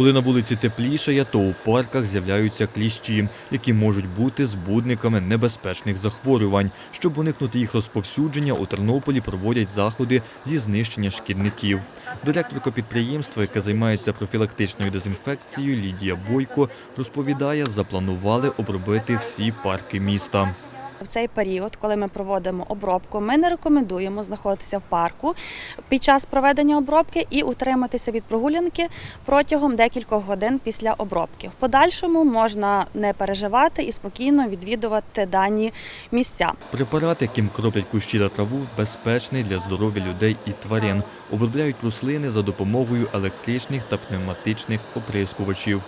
Коли на вулиці теплішає, то у парках з'являються кліщі, які можуть бути збудниками небезпечних захворювань. Щоб уникнути їх розповсюдження, у Тернополі проводять заходи зі знищення шкідників. Директорка підприємства, яке займається профілактичною дезінфекцією, Лідія Бойко, розповідає, запланували обробити всі парки міста. В цей період, коли ми проводимо обробку, ми не рекомендуємо знаходитися в парку під час проведення обробки і утриматися від прогулянки протягом декількох годин після обробки. В подальшому можна не переживати і спокійно відвідувати дані місця. Препарат, яким кроплять кущі та траву, безпечний для здоров'я людей і тварин. Обробляють рослини за допомогою електричних та пневматичних оприскувачів.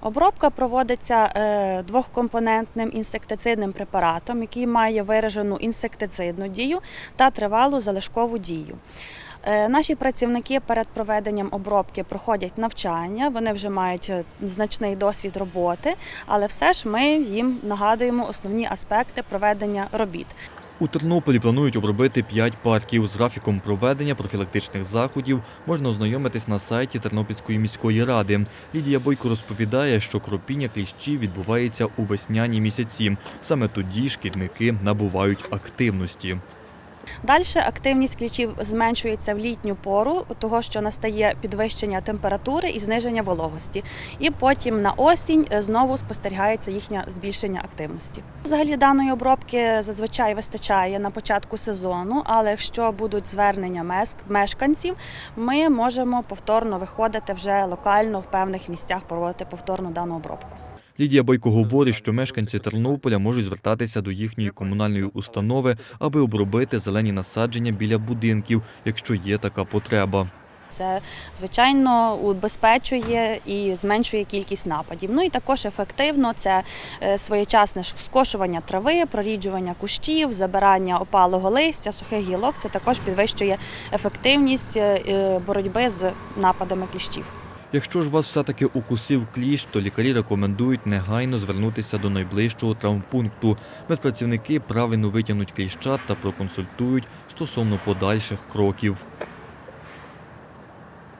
Обробка проводиться е, двохкомпонентним інсектицидним препаратом, який має виражену інсектицидну дію та тривалу залишкову дію. Е, Наші працівники перед проведенням обробки проходять навчання, вони вже мають е, значний досвід роботи, але все ж ми їм нагадуємо основні аспекти проведення робіт. У Тернополі планують обробити 5 парків. З графіком проведення профілактичних заходів можна ознайомитись на сайті Тернопільської міської ради. Лідія Бойко розповідає, що кропіння кліщів відбувається у весняні місяці. Саме тоді шкідники набувають активності. Далі активність клічів зменшується в літню пору, того що настає підвищення температури і зниження вологості. І потім на осінь е, знову спостерігається їхнє збільшення активності. Взагалі даної обробки зазвичай вистачає на початку сезону, але якщо будуть звернення мешканців, ми можемо повторно виходити вже локально в певних місцях проводити повторну дану обробку. Лідія Бойко говорить, що мешканці Тернополя можуть звертатися до їхньої комунальної установи, аби обробити зелені насадження біля будинків, якщо є така потреба. Це звичайно убезпечує і зменшує кількість нападів. Ну і також ефективно це е, своєчасне скошування трави, проріджування кущів, забирання опалого листя, сухих гілок. Це також підвищує ефективність е, е, боротьби з нападами кліщів. Якщо ж вас все-таки укусив кліщ, то лікарі рекомендують негайно звернутися до найближчого травмпункту. Медпрацівники правильно витягнуть кліща та проконсультують стосовно подальших кроків.